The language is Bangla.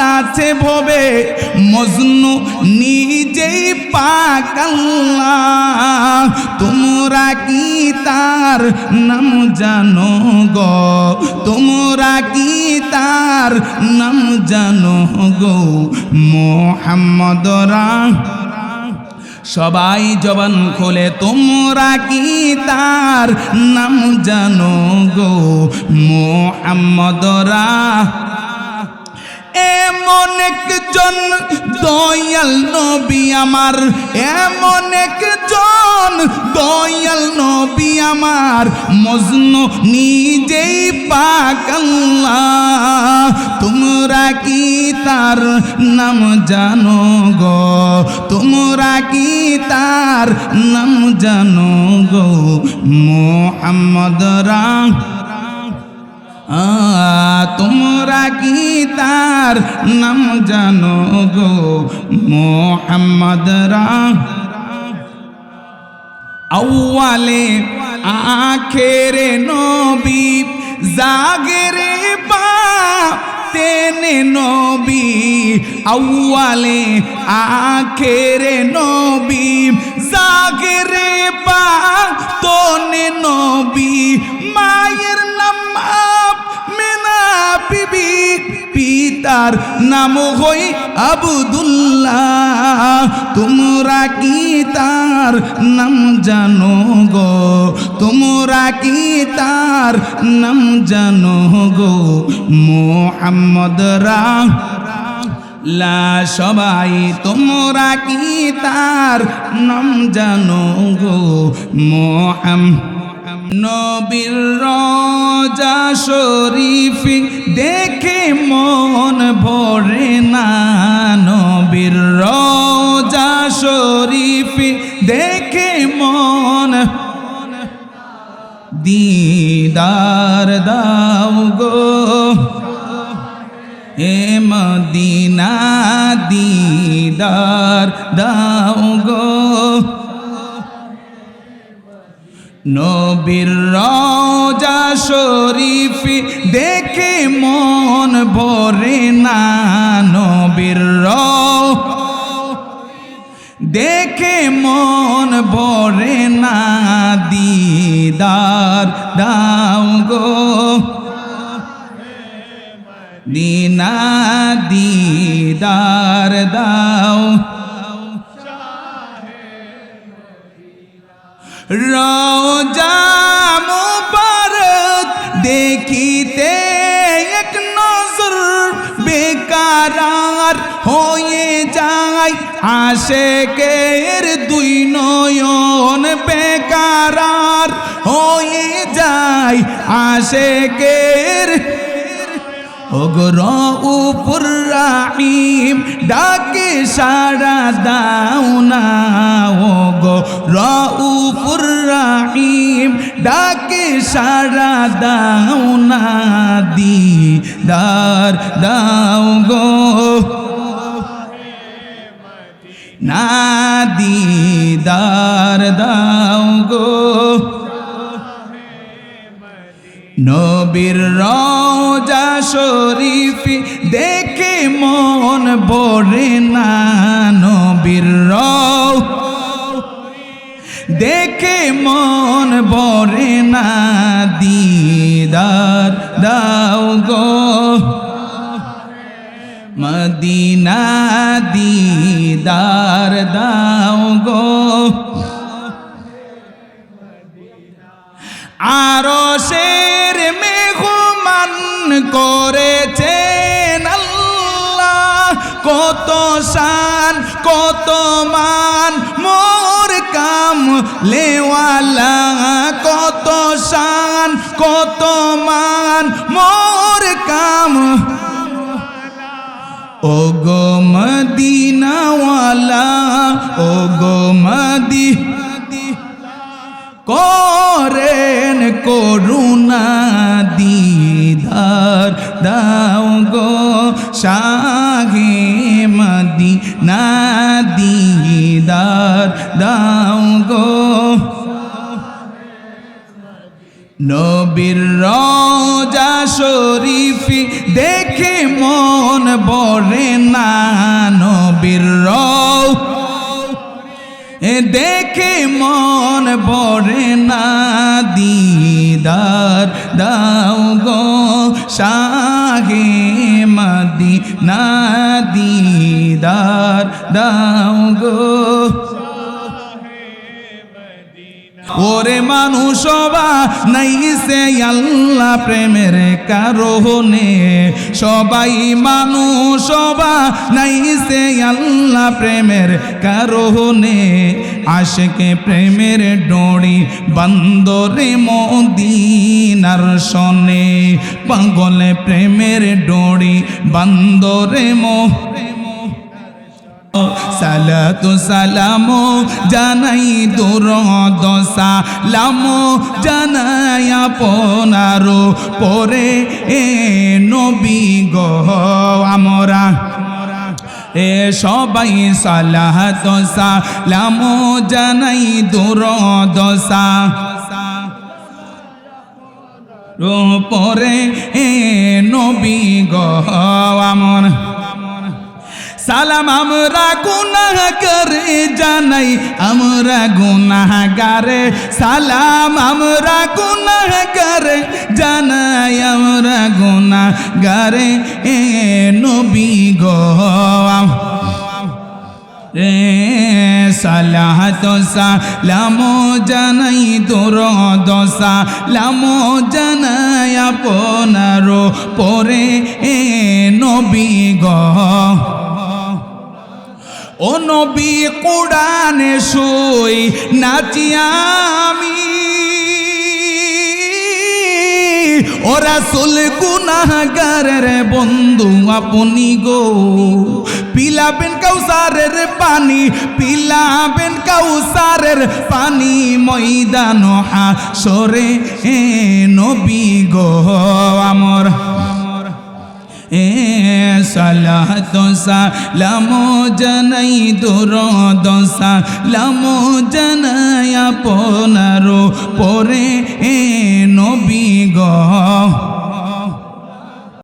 আছে ভবে, মজনু নিজেই পাকাল্লা তোমরা কি তার নাম জানো গো? তোমরা কি তার নাম জানো গো? মোহাম্মদ সবাই জবান খোলে, তোমরা কি তার নাম জানো গো? মোহাম্মদরা এমন একজন দয়াল নবী আমার, এমন একজন দয়াল নবী আমার। মজনু নিজেই পাকাল্লা তোমরা কি তার নাম জানো গো? তোমরা কি তার নাম জানো গো? মোহাম্মদ রাম তোমরা কি তার নাম জানো গো মোহাম্মদ রাম আউয়ালে আখেরে নবী, জাগরে তেনে নবী। আউয়ালে আখেরে নবী, জাগরে বা তোনে নবী। মায়ের নাম মেনা বিবি পিতার নাম হই আবুদুল্লাহ। তোমরা কি তার নাম জানো গো? তোমরা কি তার নাম জানো গো? মোহাম্মদ রা লা সবাই তোমরা কি তার নাম জানো গো? মোহাম নবীর রজা শরীফ দেখে মন ভরে না। নবীর রজা শরীফ দেখে মন দিদার দাও গো। এ মদিনা দিদার দাও গো। নবীর রজা শরীফ দেখে মন ভরে না, নবীর র দেখে মন ভরে না, দিদার দাও গো। দিনা দিদার দাও। রোজা বেকারার হয়ে যায় আশেকের দুই নয়ন বেকারার হয়ে যায় আশেকের। ওগর উপর রাহিম, ডাকে সারা দাও না। ওগো র উপর রাহিম ডাকে সারা দাও না দিদার, দাও গো। না দিদার, দাও গো। নবীর রজা শরীফ দেখে মন ভরে না নবীর র দেখে মন ভরে না, দিদার দাও গো। মদিনা দিদার দাও গো। আরও শের মেঘমান আল্লাহ। কত শান, কত কাম লেওয়ালা, কত শান, কত মান, মোর কাম। ও গো মদিনাওয়ালা ও গো মদি করেন করুণা দিদার, দাও গো শাহে নবীর রজা শরীফ দেখে মন বরে না, নবীর দেখে মন বরে না, দিদার দাও গো শাহে মাদি না দিদার দাও গো ওরে মানুষবা, নাই সে আল্লাহ প্রেমের কারণে। সবাই মানুষবা, নাই সে আল্লাহ প্রেমের কারণে। আশেকে প্রেমের ডোড়ি বন্দরে মদিনার সনে। পাগলে প্রেমের ডোড়ি বন্দরে মো সালাতু সালামো জানাই দূর সালামো জানাই আপনারো পরে এ নবী গো আমরা। এ সবাই সালাত সালামো জানাই দূর দশা পরে এ নবী গো আমার। সালাম আমরা গুনাহ করে জানাই, আমরা গুনাহ গারে সালাম আমরা গুনাহ করে জানাই, আমরা গুনাহ গারে এ নবী গো রে সালাত সালামো জানাই তোর দশা লামো জানাই আপনারো পরে, এ নবী গহ ও নবী কোরআনে সই নাচিয়া আমি। ওরা সুল গুনাগারের বন্ধু আপনি গো। পিলাবেন কাউসারের পানি, পিলাবেন কাউসারের পানি, ময়দান হাসরে এ নবী গো। আমর, এ সালাত সালামো জানাই দূর দশা লামো জানাই আপনারো পরে এ নবী গ।